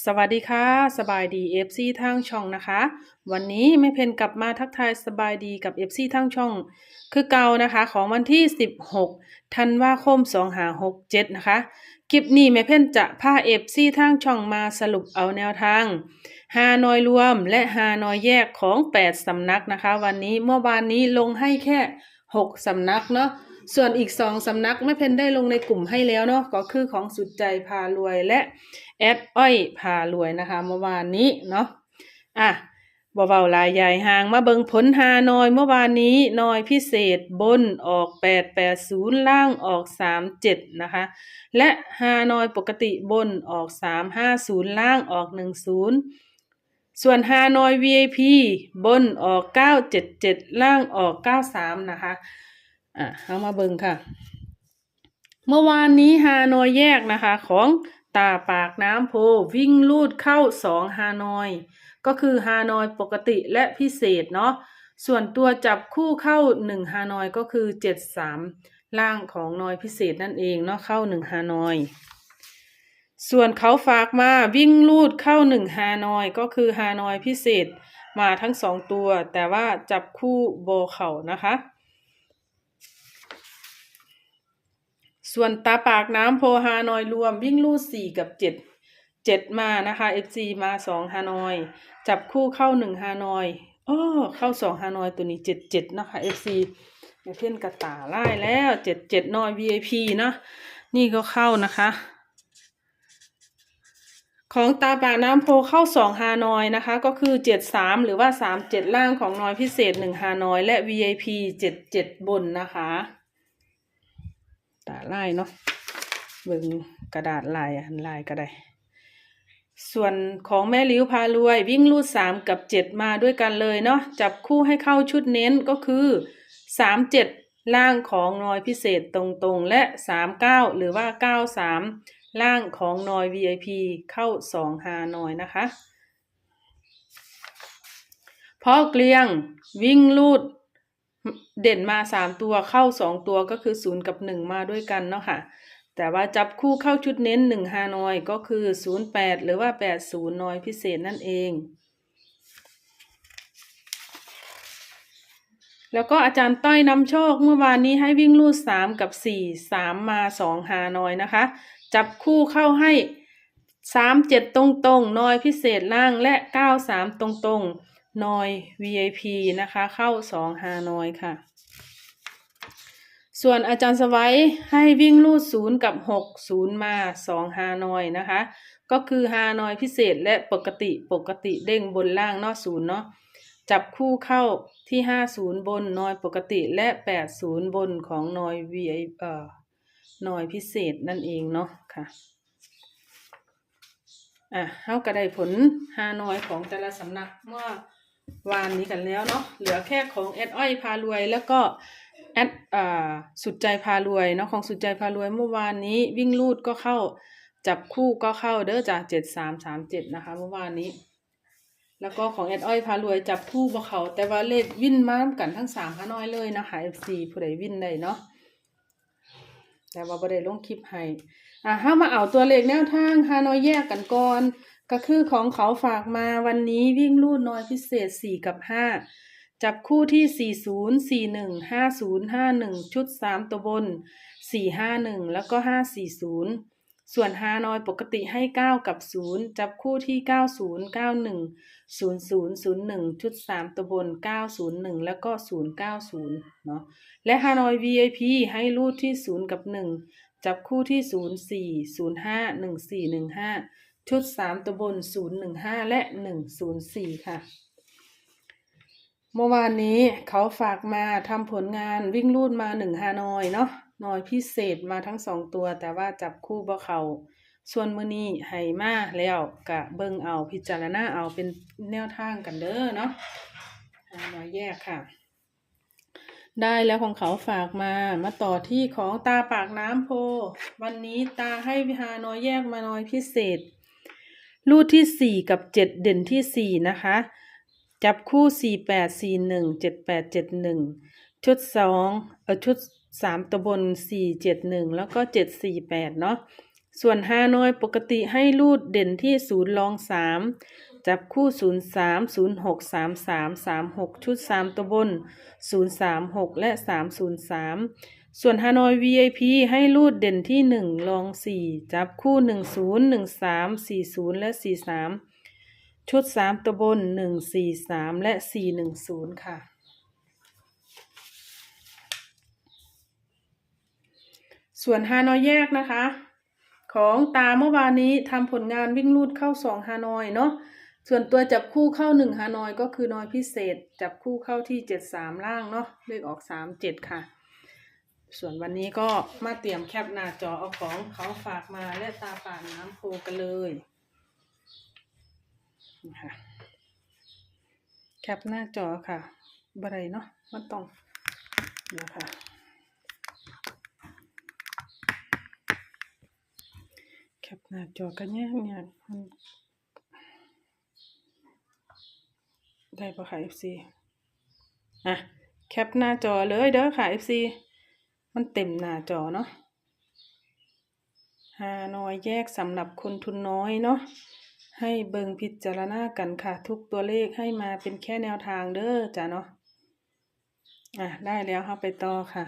สวัสดีค่ะ สบายดี FC ทางช่องนะคะ วันนี้แม่เพนกลับมาทักทายสบายดีกับ FC ทางช่อง คือเก่านะคะ ของวันที่ 16ธันวาคม2567 นะคะ คลิปนี้แม่เพนจะพา FC ทางช่องมาสรุปเอาแนวทางฮานอยรวมและฮานอยแยกของ 8สำนักนะคะ วันนี้เมื่อวานนี้ลงให้แค่ 6สำนักเนาะ ส่วนอีกสองสำนักแม่เพนได้ลงในกลุ่มให้แล้วเนาะก็คือของสุดใจพารวยและแอดอ้อยพารวยนะคะเมื่อวานนี้เนาะอะบ่เบาลายใหญ่หางมาเบิงผลหานอยเมื่อวานนี้นอยพิเศษบนออก880ล่างออก37นะคะและฮานอยปกติบนออก350ล่างออก10ส่วนฮานอย VIP บนออก 977 ล่างออก 93 นะคะ อะเอามาเบิ่งค่ะ เมื่อวานนี้ฮานอยแยกนะคะ ของตาปากน้ำโพวิ่งลูดเข้าสองฮานอย ก็คือฮานอยปกติและพิเศษเนาะส่วนตัวจับคู่เข้าหนึ่งฮานอยก็คือเจ็ดสามล่างของนอยพิเศษนั่นเองเนาะเข้าหนึ่งฮานอย ส่วนเขาฝากมาวิ่งลูดเข้าหนึ่งฮานอยก็คือฮานอยพิเศษมาทั้งสองตัว แต่ว่าจับคู่โบเข่านะคะ ส่วนตาปากน้ำโพฮานอยรวมวิ่งลูดสี่กับเจ็ดเจ็ดมานะคะ FC มาสองฮานอย จับคู่เข้าหนึ่งฮานอยอ้อเข้าสองฮานอยตัวนี้เจ็ดเจ็ดนะคะ FC เพื่อนกระตาไล่แล้วเจ็ดเจ็ดนอย VIP เนาะนี่ก็เข้านะคะ ของตาปากน้ำโพเข้าสองฮานอยนะคะ ก็คือเจ็ดสามหรือว่าสามเจ็ดล่างของนอยพิเศษหนึ่งฮานอย และ VIP เจ็ดเจ็ดบนนะคะ ตาลายเนาะเบิ่งกระดาษลายอันลายก็ได้ ส่วนของแม่ลิ้วพารวย วิ่งลูดสามกับเจ็ดมาด้วยกันเลยเนาะจับคู่ให้เข้าชุดเน้นก็คือสามเจ็ดล่างของนอยพิเศษตรงๆ และสามเก้าหรือว่าเก้าสามล่างของนอย VIP เข้าสองหานอยนะคะพอเกลียงวิ่งลูด เด่นมาสามตัวเข้าสองตัวก็คือศูนย์กับหนึ่งมาด้วยกันเนาะค่ะ แต่ว่าจับคู่เข้าชุดเน้นหนึ่งฮานอยก็คือศูนย์แปดหรือว่าแปดศูนย์นอยพิเศษนั่นเอง แล้วก็อาจารย์ต้อยนำโชคเมื่อวานนี้ให้วิ่งลูดสามกับสี่สามมาสองฮานอยนะคะ จับคู่เข้าให้สามเจ็ดตรงๆนอยพิเศษล่างและเก้าสามตรงๆ นอย VIP นะคะ เข้าสองฮานอยค่ะ ส่วนอาจารย์สวัยให้วิ่งลูดศูนย์กับหกศูนย์มาสองฮานอยนะคะ ก็คือฮานอยพิเศษและปกติปกติเด้งบนล่างนอกศูนย์เนาะจับคู่เข้าที่ห้าศูนย์บนนอยปกติและแปดศูนย์บนของนอย VI เอ่อนอยพิเศษนั่นเองเนาะค่ะอะเฮาก็ได้ผลฮานอยของแต่ละสำนักเมื่อ วานนี้กันแล้วเนาะเหลือแค่ของแอดอ้อยพารวย แล้วก็แอดอ่าสุดใจพารวยเนาะของสุดใจพารวยเมื่อวานนี้วิ่งลูดก็เข้าจับคู่ก็เข้าเด้อจากเจ็ดสามสามเจ็ดนะคะเมื่อวานนี้ แล้วก็ของแอดอ้อยพารวยจับคู่บ่เขาแต่ว่าเลขวิ่นมากันทั้งสามฮานอยเลยนะคะ FC ผู้ใดวิ่นได้เนาะแต่ว่าบ่ได้ลงคลิปให้อะเฮามาเอาตัวเลขแนวทางฮานอยแยกกันก่อน ก็คือของเขาฝากมาวันนี้วิ่งลูดน้อยพิเศษ 4 กับ 5 จับคู่ที่ 40 41 50 51 ชุด 3 ตัวบน 451 แล้วก็ 540 ส่วนฮานอยปกติให้ 9 กับ 0 จับคู่ที่ 90 91 00 01 ชุด 3 ตัวบน 901 แล้วก็ 090 เนาะและฮานอย VIP ให้รูดที่ 0 กับ 1 จับคู่ที่ 04 05 1415 ชุด3ตัวบน015และ104ค่ะ เมื่อวานนี้เขาฝากมาทำผลงานวิ่งลูดมา1ฮานอยเนาะนอยพิเศษมาทั้ง2ตัว แต่ว่าจับคู่บ่เขาส่วนมือนี้ให้มาแล้วกะเบิ่งเอาพิจารณาเอาเป็นแนวทางกันเด้อเนาะฮานอยแยกค่ะ ได้แล้วของเขาฝากมามาต่อที่ของตาปากน้ำโพ วันนี้ตาให้วิหาน้อยแยกมาน้อยพิเศษ รูดที่สี่กับเจ็ดเด่นที่สี่นะคะ จับคู่สี่แปดสี่หนึ่งเจ็ดแปดเจ็ดหนึ่งชุดสองเออชุดสามตัวบนสี่เจ็ดหนึ่งแล้วก็เจ็ดสี่แปดเนาะส่วนฮาน้อยปกติให้รูดเด่นที่ศูนย์รองสามจับคู่ศูนย์สามศูนย์หกสามสามสามหกชุดสามตัวบนศูนย์สามหกและสามศูนย์สาม ส่วนฮานอย VIP ให้รูดเด่นที่หนึ่งรองสี่จับคู่หนึ่งศูนย์หนึ่งสามสี่ศูนย์และสี่สามชุดสามตัวบนหนึ่งสี่สามและสี่หนึ่งศูนย์ค่ะ ส่วนฮานอยแยกนะคะ ของตาเมื่อวานนี้ทำผลงานวิ่งลูดเข้าสองฮานอยเนาะส่วนตัวจับคู่เข้าหนึ่งฮานอยก็คือนอยพิเศษ จับคู่เข้าที่เจ็ดสามล่างเนาะเลขออกสามเจ็ดค่ะ ส่วนวันนี้ก็มาเตรียมแคปหน้าจอเอาของเขาฝากมาและตาป่านน้ำโพกันเลยนี่ค่ะแคปหน้าจอค่ะบไรเนาะมันต้องนะคะแคปหน้าจอกันยากยากมันได้ปะค่ะ FC อะแคปหน้าจอเลยเด้อค่ะ FC มันเต็มหน้าจอเนาะฮานอยแยกสำหรับคนทุนน้อยเนาะให้เบิงพิจารณากันค่ะ ทุกตัวเลขให้มาเป็นแค่แนวทางเด้อจ้ะเนาะอะได้แล้วค่ะไปต่อค่ะ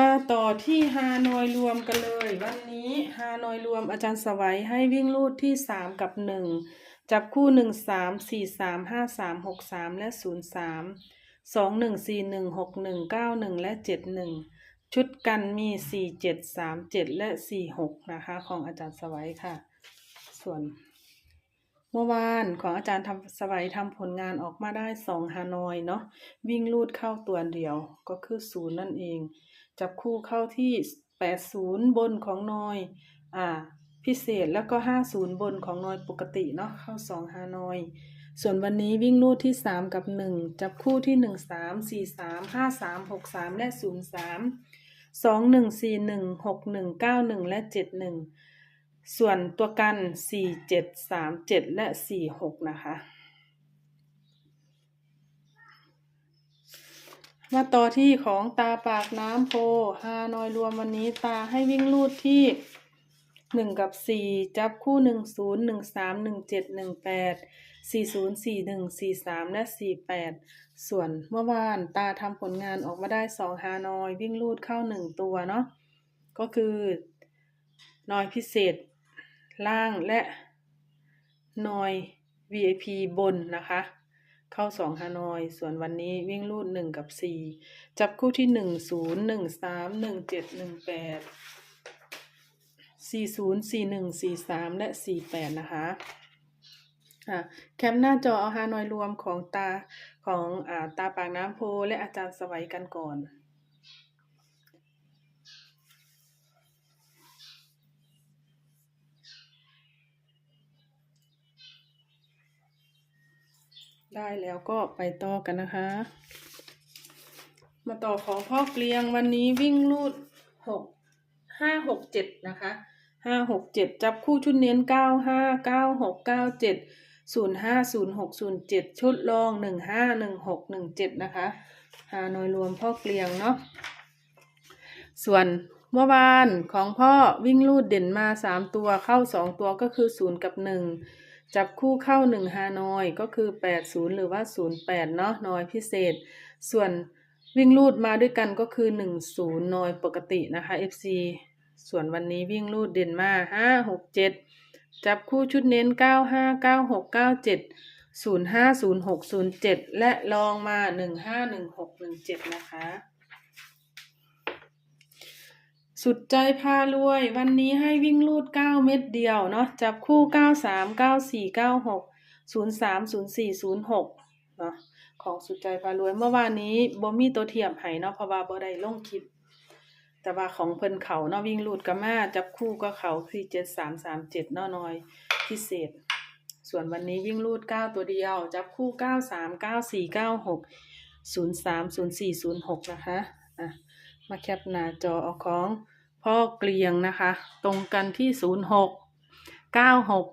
มาต่อที่ฮานอยรวมกันเลย วันนี้ฮานอยรวมอาจารย์สวัยให้วิ่งลูดที่สามกับหนึ่งจับคู่หนึ่งสามสี่สามห้าสามหกสามและศูนย์สาม สองหนึ่งสี่หนึ่งหกหนึ่งเก้าหนึ่งและเจ็ดหนึ่งชุดกันมีสี่เจ็ดสามเจ็ดและสี่หกนะคะ ของอาจารย์สวัยค่ะ ส่วน เมื่อวานของอาจารย์ทำสวัยทำผลงานออกมาได้สองฮานอยเนาะวิ่งลูดเข้าตัวเดียวก็คือศูนย์นั่นเอง จับคู่เข้าที่80บนของนอย อ่า พิเศษแล้วก็50บนของนอยปกติเนาะเข้า2ฮานอย ส่วนวันนี้วิ่งลูดที่ 3 กับ 1 จับคู่ที่ 1 3 4 3 5 3 6 3 และ 0 3 2 1 4 1 6 1 9 1 และ 7 1 ส่วนตัวกัน 4 7 3 7 และ 4 6 นะคะ มาต่อที่ของตาปากน้ำโพฮานอยรวมวันนี้ตาให้วิ่งลูดที่หนึ่งกับสี่จับคู่หนึ่งศูนย์หนึ่งสามหนึ่งเจ็ดหนึ่งแปด สี่ศูนย์สี่หนึ่งสี่สามและสี่แปดส่วนเมื่อวานตาทำผลงานออกมาได้สองฮานอย วิ่งลูดเข้าหนึ่งตัวเนาะ ก็คือนอยพิเศษ ล่างและนอย VIP บนนะคะ เข้าสองฮานอย ส่วนวันนี้วิ่งรูดหนึ่งกับสี่จับคู่ที่หนึ่งศูนย์หนึ่งสามหนึ่งเจ็ดหนึ่งแปดสี่ศูนย์สี่หนึ่งสี่สามและสี่แปดนะคะ อะแคปหน้าจอเอาฮานอยรวมของตาของอ่าตาปากน้ำโพและอาจารย์สวัยกันก่อน ได้แล้วก็ไปต่อกันนะคะ มาต่อของพ่อเกลียงวันนี้วิ่งลูดหกห้าหกเจ็ดนะคะห้าหกเจ็ดจับคู่ชุดเน้นเก้าห้าเก้าหกเก้าเจ็ด ศูนย์ห้าศูนย์หกศูนย์เจ็ดชุดรองหนึ่งห้าหนึ่งหกหนึ่งเจ็ดนะคะ หาหน่วยรวมพ่อเกลียงเนาะ ส่วนเมื่อวานของพ่อวิ่งลูดเด่นมาสามตัวเข้าสองตัวก็คือศูนย์กับหนึ่งจับคู่เข้าหนึ่งฮานอยก็คือแปดศูนย์หรือว่าศูนย์แปดเนาะนอยพิเศษ ส่วนวิ่งลูดมาด้วยกันก็คือหนึ่งศูนย์นอยปกตินะคะ FC ส่วนวันนี้วิ่งลูดเด่นมาห้าหกเจับคู่ชุดเน้น 95 96 97 05 06 07 และลองมา 15 16 17 นะคะ สุดใจพารวย วันนี้ให้วิ่งลูด 9 เม็ดเดียวเนาะจับคู่ 93 94 96 03 04 06เนาะของสุดใจพารวยเมื่อวานนี้บอมมี่ตัวเทียมไห้เนาะเพราะว่าบอได้ลงคลิป แต่ว่าของเพิ่นเขาเนาะวิ่งลูดก็มาจับคู่ก็เขาคือเจ็ดสามสามเจ็ดเนาะน้อยพิเศษ ส่วนวันนี้วิ่งลูดเก้าตัวเดียว จับคู่เก้าสามเก้าสี่เก้าหกศูนย์สามศูนย์สี่ศูนย์หกนะคะอะมาแคปหน้าจอเอาของพ่อเกลียงนะคะ ตรงกันที่ศูนย์หกเก้าหก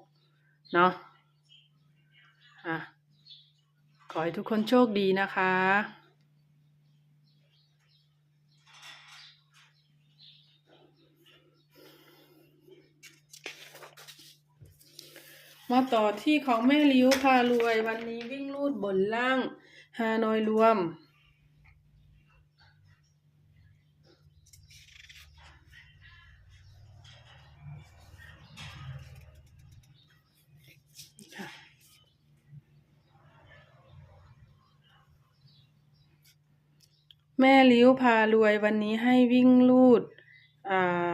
เนาะอะขอให้ทุกคนโชคดีนะคะ มาต่อที่ของแม่ลิ้วพารวยวันนี้วิ่งลูดบนล่างฮานอยรวม แม่ลิ้วพารวยวันนี้ให้วิ่งลูด อ่า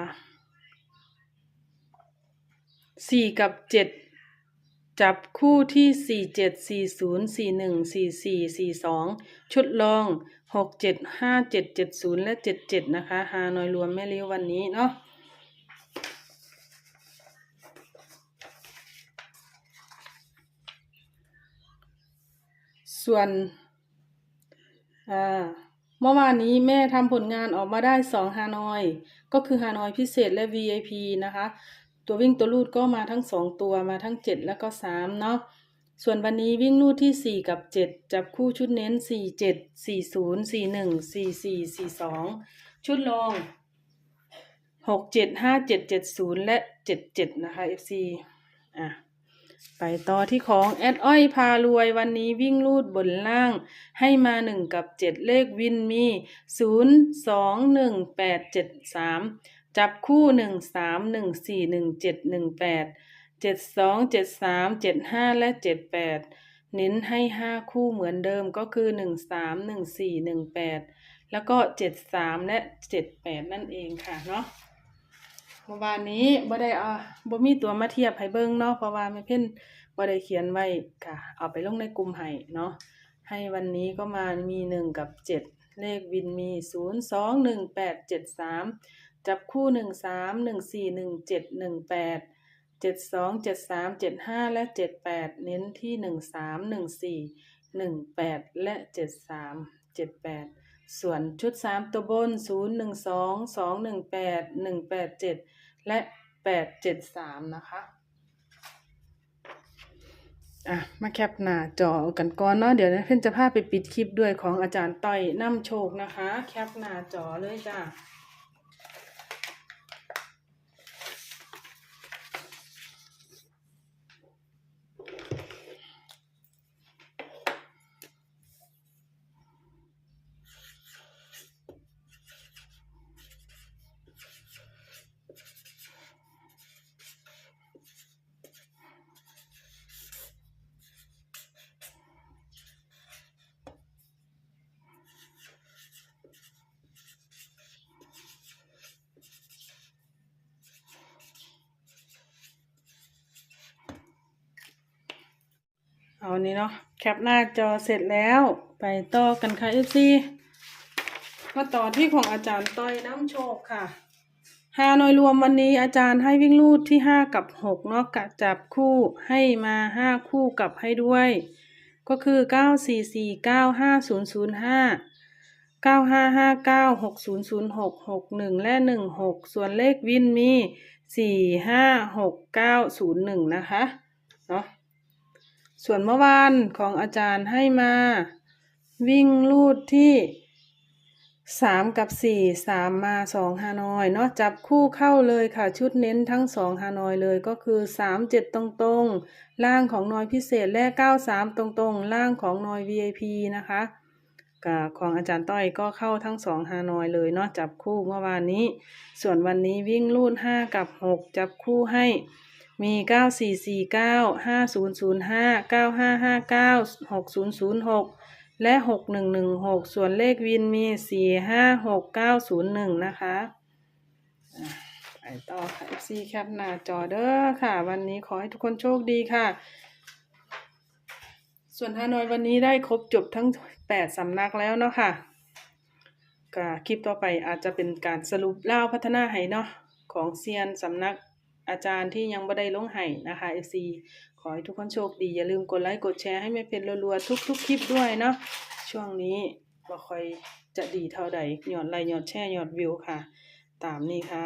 สี่กับเจ็ด จับคู่ที่สี่เจ็ดสี่ศูนย์สี่หนึ่งสี่สี่สี่สองชุดลองหกเจ็ดห้าเจ็ดเจ็ดศูนย์และเจ็ดเจ็ดนะคะฮานอยรวมแม่ลิ้ววันนี้เนาะส่วน อ่า เมื่อวานนี้แม่ทำผลงานออกมาได้สองฮานอย ก็คือฮานอยพิเศษและ VIP นะคะ ตัววิ่งตัวลูดก็มาทั้งสองตัวมาทั้งเจ็ดแล้วก็สามเนาะส่วนวันนี้วิ่งลูดที่สี่กับเจ็ดจับคู่ชุดเน้นสี่เจ็ดสี่ศูนย์สี่หนึ่งสี่สี่สี่สองชุดรองหกเจ็ดห้าเจ็ดเจ็ดศูนย์และเจ็ดเจ็ดนะคะ FC อะไปต่อที่ของแอดอ้อยพารวยวันนี้วิ่งลูดบนล่างให้มาหนึ่งกับเจ็ดเลขวินมีศูนย์สองหนึ่งแปดเจ็ดสาม จับคู่หนึ่งสามหนึ่งสี่หนึ่งเจ็ดหนึ่งแปดเจ็ดสองเจ็ดสามเจ็ดห้าและเจ็ดแปดเน้นให้ห้าคู่เหมือนเดิมก็คือหนึ่งสามหนึ่งสี่หนึ่งแปดแล้วก็เจ็ดสามและเจ็ดแปดนั่นเองค่ะเนาะเมื่อวานนี้บ่ได้เอาบ่มีตัวมาเทียบให้เบิ่งเนาะเพราะว่าแม่เพ่นบ่ได้เขียนไว้ค่ะ เอาไปลงในกลุ่มให้เนาะให้วันนี้ก็มามีหนึ่งกับเจ็ดเลขวินมีศูนย์สองหนึ่งแปดเจ็ดสาม จับคู่หนึ่งสามหนึ่งสี่หนึ่งเจ็ดหนึ่งแปดเจ็ดสองเจ็ดสามเจ็ดห้าและเจ็ดแปดเน้นที่หนึ่งสามหนึ่งสี่หนึ่งแปดและเจ็ดสามเจ็ดแปดส่วนชุดสามตัวบนศูนย์หนึ่งสองสองหนึ่งแปดหนึ่งแปดเจ็ดและแปดเจ็ดสามนะคะอะมาแคปหน้าจอกันก่อนเนาะเดี๋ยวนะเพื่อนจะพาไปปิดคลิปด้วยของอาจารย์ต้อยน้ำโชคนะคะ แคปหน้าจอเลยจ้า เอานี้เนาะแคปหน้าจอเสร็จแล้วไปต่อกันค่ะ FC มาต่อที่ของอาจารย์ต้อยน้ำโชคค่ะฮานอยรวมวันนี้อาจารย์ให้วิ่งลูดที่ห้ากับหกเนาะกะจับคู่ให้มาห้าคู่กลับให้ด้วย ก็คือเก้าสี่สี่เก้าห้าศูนย์ศูนย์ห้าเก้าห้าห้าเก้าหกศูนย์ศูนย์หกหกหนึ่งและหนึ่งหกส่วนเลขวินมีสี่ห้าหกเก้าศูนย์หนึ่งนะคะเนาะ ส่วนเมื่อวานของอาจารย์ให้มา วิ่งลูดที่สามกับสี่สามมาสองฮานอยเนาะจับคู่เข้าเลยค่ะชุดเน้นทั้งสองฮานอยเลยก็คือสามเจ็ดตรงๆ ล่างของนอยพิเศษและเก้าสามตรงๆ ล่างของนอย VIP นะคะกับของอาจารย์ต้อยก็เข้าทั้งสองฮานอยเลยเนาะจับคู่เมื่อวานนี้ ส่วนวันนี้วิ่งลูดห้ากับหกจับคู่ให้ มีเก้าสี่สี่เก้าห้าศูนย์ศูนย์ห้าเก้าห้าห้าเก้าหกศูนย์ศูนย์หกและหกหนึ่งหนึ่งหกส่วนเลขวินมีสี่ห้าหกเก้าศูนย์หนึ่งนะคะไปต่อค่ะ FC แคปหน้าจอเด้อค่ะ วันนี้ขอให้ทุกคนโชคดีค่ะ ส่วนฮานอยวันนี้ได้ครบจบทั้งแปดสำนักแล้วเนาะค่ะก็คลิปต่อไปอาจจะเป็นการสรุปเล่าพัฒนาให้เนาะของเซียนสำนัก อาจารย์ที่ยังบ่ได้ลงให้นะคะ FC ขอให้ทุกคนโชคดี อย่าลืมกดไลค์กดแชร์ให้แม่เพชรรัวๆทุกๆคลิปด้วยเนาะช่วงนี้บ่ค่อยจะดีเท่าใดยอดไลค์ยอดแชร์ยอดวิวค่ะ ตามนี้ค่ะ